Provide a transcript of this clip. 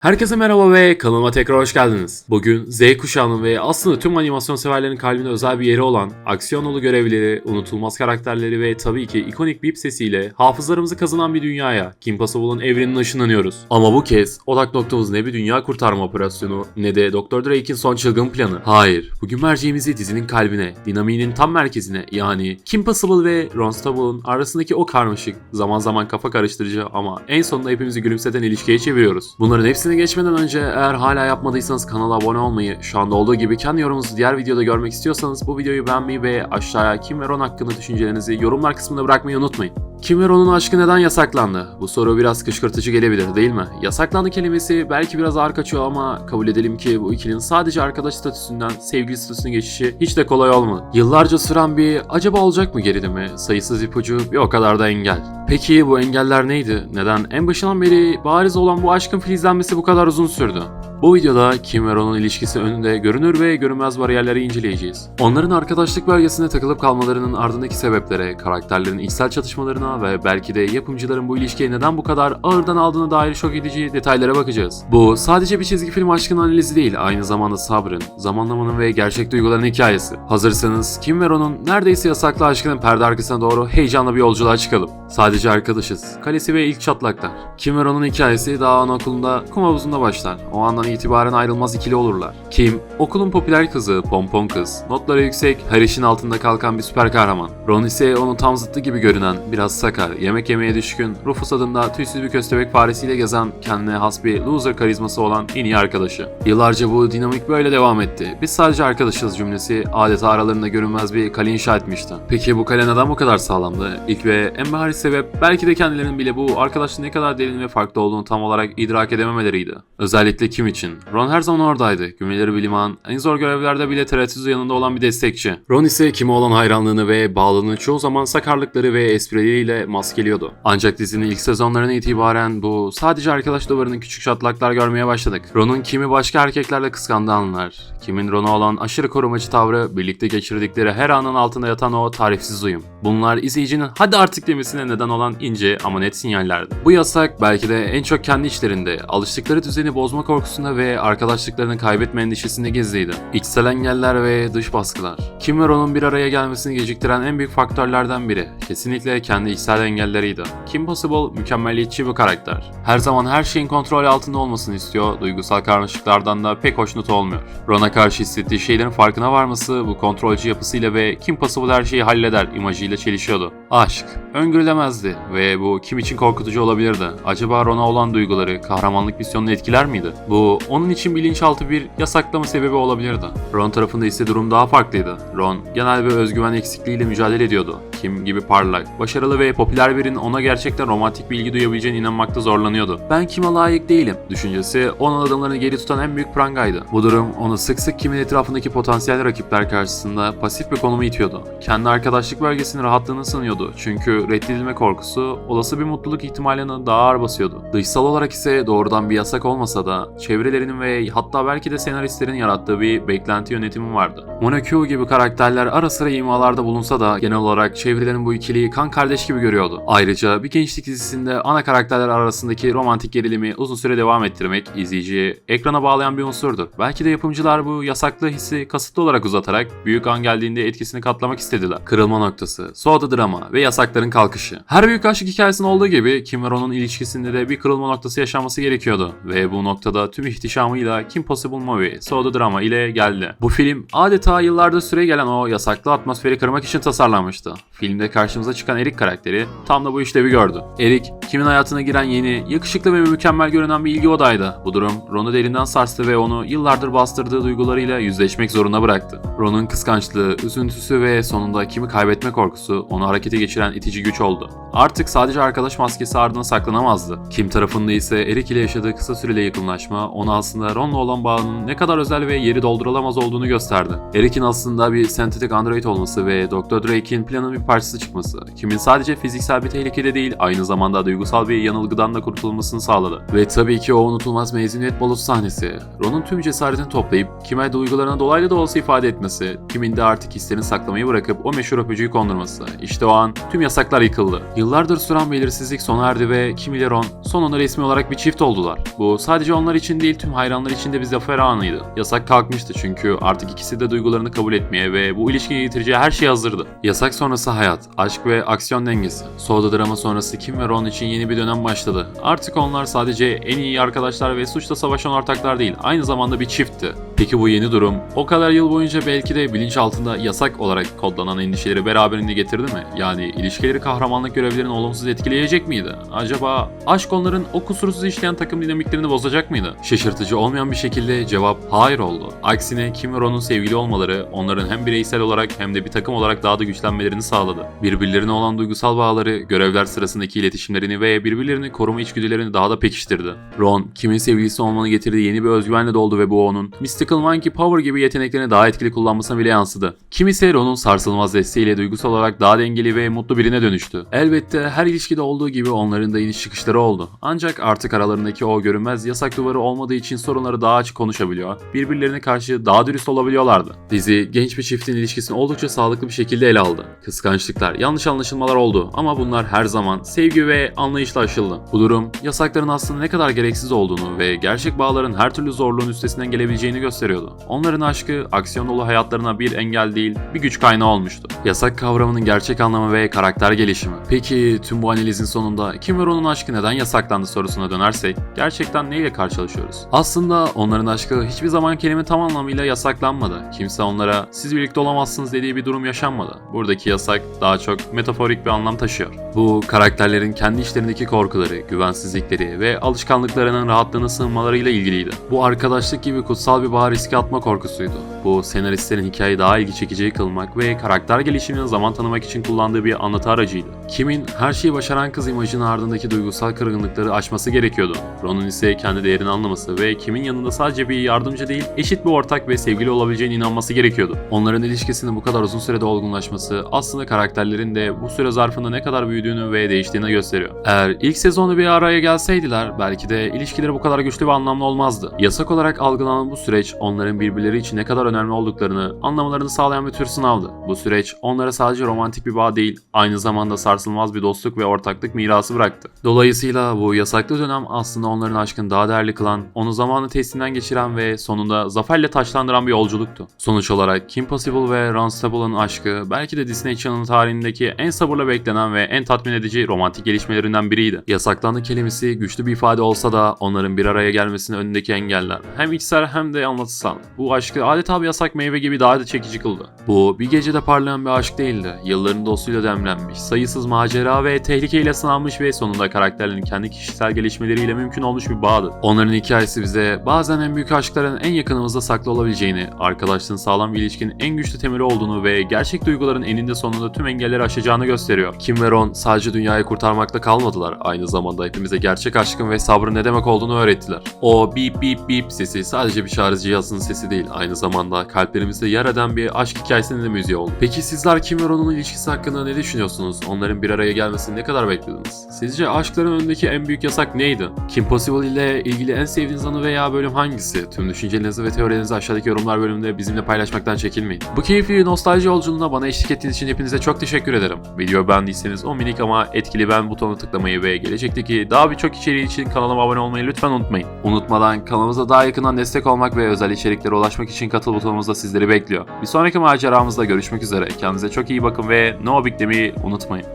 Herkese merhaba ve kanalıma tekrar hoş geldiniz. Bugün Z kuşağının ve aslında tüm animasyon severlerin kalbine özel bir yeri olan aksiyon dolu görevlileri, unutulmaz karakterleri ve tabii ki ikonik bip sesiyle hafızlarımızı kazanan bir dünyaya Kim Possible'ın evrenine ışınlanıyoruz. Ama bu kez odak noktamız ne bir dünya kurtarma operasyonu ne de Dr. Drake'in son çılgın planı. Hayır, bugün merceğimizi dizinin kalbine, dinamiğinin tam merkezine yani Kim Possible ve Ron Stable'ın arasındaki o karmaşık, zaman zaman kafa karıştırıcı ama en sonunda hepimizi gülümseten ilişkiye çeviriyoruz. Bunların hepsini geçmeden önce eğer hala yapmadıysanız kanala abone olmayı, şu anda olduğu gibi kendi yorumunuzu diğer videoda görmek istiyorsanız bu videoyu beğenmeyi ve aşağıya Kim ve Ron hakkında düşüncelerinizi yorumlar kısmında bırakmayı unutmayın. Kim ve Ron'un aşkı neden yasaklandı? Bu soru biraz kışkırtıcı gelebilir değil mi? Yasaklandı kelimesi belki biraz ağır kaçıyor ama kabul edelim ki bu ikilinin sadece arkadaş statüsünden sevgili statüsüne geçişi hiç de kolay olmadı. Yıllarca süren bir acaba olacak mı geride mi? Sayısız ipucu bir o kadar da engel. Peki bu engeller neydi? Neden en başından beri bariz olan bu aşkın filizlenmesi bu kadar uzun sürdü? Bu videoda Kim ve Ron'un ilişkisi önünde görünür ve görünmez bariyerleri inceleyeceğiz. Onların arkadaşlık bölgesinde takılıp kalmalarının ardındaki sebeplere, karakterlerin içsel çatışmalarına ve belki de yapımcıların bu ilişkiye neden bu kadar ağırdan aldığına dair şok edici detaylara bakacağız. Bu sadece bir çizgi film aşkının analizi değil, aynı zamanda sabrın, zamanlamanın ve gerçek duyguların hikayesi. Hazırsanız Kim ve Ron'un neredeyse yasaklı aşkının perde arkasına doğru heyecanlı bir yolculuğa çıkalım. Sadece arkadaşız. Kalesi ve ilk çatlaklar. Kim ve Ron'un hikayesi daha anaokulunda kum havuzunda başlar. O andan itibaren ayrılmaz ikili olurlar. Kim, okulun popüler kızı, pompon kız, notları yüksek, her altında kalkan bir süper kahraman. Ron ise onun tam zıttı gibi görünen, biraz sakar, yemek yemeye düşkün, Rufus adında tüysüz bir köstebek faresiyle gezen, kendine has bir loser karizması olan en iyi arkadaşı. Yıllarca bu dinamik böyle devam etti. Biz sadece arkadaşız cümlesi adeta aralarında görünmez bir kale inşa etmişti. Peki bu kale neden bu kadar sağlamdı? İlk ve en bariz sebep belki de kendilerinin bile bu arkadaşlığın ne kadar derin ve farklı olduğunu tam olarak idrak edememeleriydi. Özellikle Kim için. Ron her zaman oradaydı. Gümüleri bir liman, en zor görevlerde bile tereddütsüz yanında olan bir destekçi. Ron ise Kim'e olan hayranlığını ve bağlılığını çoğu zaman sakarlıkları ve esprileriyle maskeliyordu. Ancak dizinin ilk sezonlarına itibaren bu sadece arkadaş duvarının küçük çatlaklar görmeye başladık. Ron'un Kim'i başka erkeklerle kıskandığı anlar, Kim'in Ron'a olan aşırı korumacı tavrı, birlikte geçirdikleri her anın altında yatan o tarifsiz uyum. Bunlar izleyicinin hadi artık demesine neden olan ince ama net sinyallerdi. Bu yasak belki de en çok kendi içlerinde, alıştıkları düzeni bozma korkusunda ve arkadaşlıklarını kaybetme endişesinde gizliydi. İçsel engeller ve dış baskılar. Kim ve Ron'un bir araya gelmesini geciktiren en büyük faktörlerden biri kesinlikle kendi içsel engelleriydi. Kim Possible mükemmeliyetçi bir karakter. Her zaman her şeyin kontrol altında olmasını istiyor, duygusal karmaşıklardan da pek hoşnut olmuyor. Ron'a karşı hissettiği şeylerin farkına varması bu kontrolcü yapısıyla ve Kim Possible her şeyi halleder imajıyla çelişiyordu. Aşk, öngörülemezdi ve bu kim için korkutucu olabilirdi. Acaba Ron'a olan duyguları kahramanlık misyonunu etkiler miydi? Bu onun için bilinçaltı bir yasaklama sebebi olabilirdi. Ron tarafında ise durum daha farklıydı. Ron genel bir özgüven eksikliğiyle mücadele ediyordu. Kim gibi parlak, başarılı ve popüler birinin ona gerçekten romantik bir ilgi duyabileceğine inanmakta zorlanıyordu. Ben kime layık değilim düşüncesi onun adımlarını geri tutan en büyük prangaydı. Bu durum onu sık sık kimin etrafındaki potansiyel rakipler karşısında pasif bir konuma itiyordu. Kendi arkadaşlık bölgesinin rahatlığını sanıyordu çünkü reddedilme korkusu olası bir mutluluk ihtimalini daha ağır basıyordu. Dışsal olarak ise doğrudan bir yasak olmasa da çevrelerinin ve hatta belki de senaristlerin yarattığı bir beklenti yönetimi vardı. Monaco gibi karakterler ara sıra imalarda bulunsa da genel olarak çevrelerin bu ikiliyi kan kardeş gibi görüyordu. Ayrıca bir gençlik dizisinde ana karakterler arasındaki romantik gerilimi uzun süre devam ettirmek izleyiciyi ekrana bağlayan bir unsurdur. Belki de yapımcılar bu yasaklı hissi kasıtlı olarak uzatarak büyük an geldiğinde etkisini katlamak istediler. Kırılma noktası, soğudu drama ve yasakların kalkışı. Her büyük aşk hikayesinin olduğu gibi Kim ve Ron'un ilişkisinde de bir kırılma noktası yaşanması gerekiyordu. Ve bu noktada tüm ihtişamıyla Kim Possible Movie, Soğudu Drama ile geldi. Bu film adeta yıllardır süre gelen o yasaklı atmosferi kırmak için tasarlanmıştı. Filmde karşımıza çıkan Eric karakteri tam da bu işlevi gördü. Eric, Kim'in hayatına giren yeni, yakışıklı ve mükemmel görünen bir ilgi odaydı. Bu durum Ron'u derinden sarstı ve onu yıllardır bastırdığı duygularıyla yüzleşmek zorunda bıraktı. Ron'un kıskançlığı, üzüntüsü ve sonunda Kim'i kaybetme korkusu onu harekete geçiren itici güç oldu. Artık sadece arkadaş maskesi ardına saklanamazdı. Kim tarafında ise Eric ile yaşadığı kısa süreli yakınlaşma ona aslında Ron'la olan bağının ne kadar özel ve yeri doldurulamaz olduğunu gösterdi. Eric'in aslında bir sentetik android olması ve Dr. Drake'in planın bir parçası çıkması, Kim'in sadece fiziksel bir tehlikede değil aynı zamanda duygusal bir yanılgıdan da kurtulmasını sağladı. Ve tabii ki o unutulmaz mezuniyet balosu sahnesi. Ron'un tüm cesaretini toplayıp Kim'e duygularına dolaylı da olsa ifade etmesi, Kim'in de artık hislerini saklamayı bırakıp o meşhur öpücüğü kondurması. İşte o an tüm yasaklar yıkıldı. Yıllardır süren belirsizlik sona erdi ve Kim ile Ron sonunda resmi olarak bir çift oldular. Bu sadece onlar için değil tüm hayranlar için de bir zafer anıydı. Yasak kalkmıştı çünkü artık ikisi de duygularını kabul etmeye ve bu ilişkiyi getireceği her şey hazırdı. Yasak sonrası hayat, aşk ve aksiyon dengesi. Soda drama sonrası Kim ve Ron için yeni bir dönem başladı. Artık onlar sadece en iyi arkadaşlar ve suçla savaşan ortaklar değil, aynı zamanda bir çiftti. Peki bu yeni durum o kadar yıl boyunca belki de bilinç altında yasak olarak kodlanan endişeleri beraberinde getirdi mi? Yani ilişkileri kahramanlık görevlerini olumsuz etkileyecek miydi? Acaba aşk onların o kusursuz işleyen takım dinamiklerini bozacak mıydı? Şaşırtıcı olmayan bir şekilde cevap hayır oldu. Aksine Kim ve Ron'un sevgili olmaları onların hem bireysel olarak hem de bir takım olarak daha da güçlenmelerini sağladı. Birbirlerine olan duygusal bağları, görevler sırasındaki iletişimlerini ve birbirlerini koruma içgüdülerini daha da pekiştirdi. Ron, Kim'in sevgilisi olmanı getirdiği yeni bir özgüvenle doldu ve bu onun Mystical Monkey Power gibi yeteneklerini daha etkili kullanmasına bile yansıdı. Kim ise Ron'un sarsılmaz desteğiyle duygusal olarak daha dengeli ve mutlu birine dönüştü. Elbette her ilişkide olduğu gibi onların da iniş çıkışları oldu. Ancak artık aralarındaki o görünmez yasak duvarı olmadığı için sorunları daha açık konuşabiliyor, birbirlerine karşı daha dürüst olabiliyorlardı. Dizi genç bir çiftin ilişkisini oldukça sağlıklı bir şekilde ele aldı. Kıskançlıklar, yanlış anlaşılmalar oldu ama bunlar her zaman sevgi ve anlayışla aşıldı. Bu durum yasakların aslında ne kadar gereksiz olduğunu ve gerçek bağların her türlü zorluğun üstesinden gelebileceğini gösteriyordu. Onların aşkı aksiyon dolu hayatlarına bir engel değil, bir güç kaynağı olmuştu. Yasak kavramının gerçek anlamı ve karakter gelişimi. Peki tüm bu analizin sonunda Kim ve Ron'un aşkı neden yasaklandı sorusuna dönersek gerçekten neyle karşılaşıyoruz? Aslında onların aşkı hiçbir zaman kelime tam anlamıyla yasaklanmadı. Kimse onlara siz birlikte olamazsınız dediği bir durum yaşanmadı. Buradaki yasak daha çok metaforik bir anlam taşıyor. Bu karakterlerin kendi içlerindeki korkuları, güvensizlikleri ve alışkanlıklarının rahatlığına sığınmalarıyla ilgiliydi. Bu arkadaşlık gibi kutsal bir bağı riske atma korkusuydu. Bu senaristlerin hikayeyi daha ilgi çekici kılmak ve karakter gelişimine zaman tanımak için kullandığı bir anlatı aracıydı. Kim'in her şeyi başaran kız imajının ardındaki duygusal kırgınlıkları aşması gerekiyordu. Ron'un ise kendi değerini anlaması ve Kim'in yanında sadece bir yardımcı değil, eşit bir ortak ve sevgili olabileceğine inanması gerekiyordu. Onların ilişkisinin bu kadar uzun sürede olgunlaşması aslında karakterlerin de bu süre zarfında ne kadar büyüdüğünü ve değiştiğini gösteriyor. Eğer ilk sezonu bir araya gelseydiler belki de ilişkileri bu kadar güçlü ve anlamlı olmazdı. Yasak olarak algılanan bu süreç onların birbirleri için ne kadar önemli olduklarını anlamalarını sağlayan bir tür sınavdı. Bu süreç onlara sadece romantik bir bağ değil, aynı zamanda sarsılmaz bir dostluk ve ortaklık mirası bıraktı. Dolayısıyla bu yasaklı dönem aslında onların aşkını daha değerli kılan, onu zamanı testinden geçiren ve sonunda zaferle taçlandıran bir yolculuktu. Sonuç olarak Kim Possible ve Ron Stable'ın aşkı belki de Disney Channel tarihindeki en sabırla beklenen ve en tatmin edici romantik gelişmelerinden biriydi. Yasaklandı kelimesi güçlü bir ifade olsa da onların bir araya gelmesinin önündeki engeller hem içsel hem de anlatısal. Bu aşkı adeta bir yasak meyve gibi daha da çekici kıldı. Bu bir gecede parlayan bir aşk değildi. Yılların dostuyla demlenmiş, sayısız macera ve tehlikeyle sınanmış ve sonunda karakterlerin kendi kişisel gelişmeleriyle mümkün olmuş bir bağdı. Onların hikayesi bize bazen en büyük aşkların en yakınımızda saklı olabileceğini, arkadaşlığın sağlam bir ilişkinin en güçlü temeli olduğunu ve gerçek duyguların eninde sonunda tüm engelleri aşacağını gösteriyor. Kim ve Ron sadece dünyayı kurtarmakta kalmadılar. Aynı zamanda hepimize gerçek aşkın ve sabrın ne demek olduğunu öğrettiler. O bip bip bip sesi sadece bir şarj cihazının sesi değil. Aynı zamanda kalplerimizde yer eden bir aşk hikayesinin de müziği oldu. Peki sizler Kim ve Ron'un ilişkisi hakkında ne düşünüyorsunuz? Onların bir araya gelmesini ne kadar beklediniz? Sizce aşkların önündeki en büyük yasak neydi? Kim Possible ile ilgili en sevdiğiniz anı veya bölüm hangisi? Tüm düşüncelerinizi ve teorilerinizi aşağıdaki yorumlar bölümünde bizimle paylaşmaktan çekinmeyin. Bu keyifli nostalji yolculuğuna bana eşlik ettiğiniz için hepinize çok teşekkür ederim. Videoyu beğendiyseniz o minik ama etkili beğen butonuna tıklamayı ve gelecekteki daha birçok içeriği için kanalıma abone olmayı lütfen unutmayın. Unutmadan kanalımıza daha yakından destek olmak ve özel içeriklere ulaşmak için katıl butonumuz da sizleri bekliyor. Bir sonraki maceramızda görüşmek üzere. Kendinize çok iyi bakın ve no big demeyi unutmayın.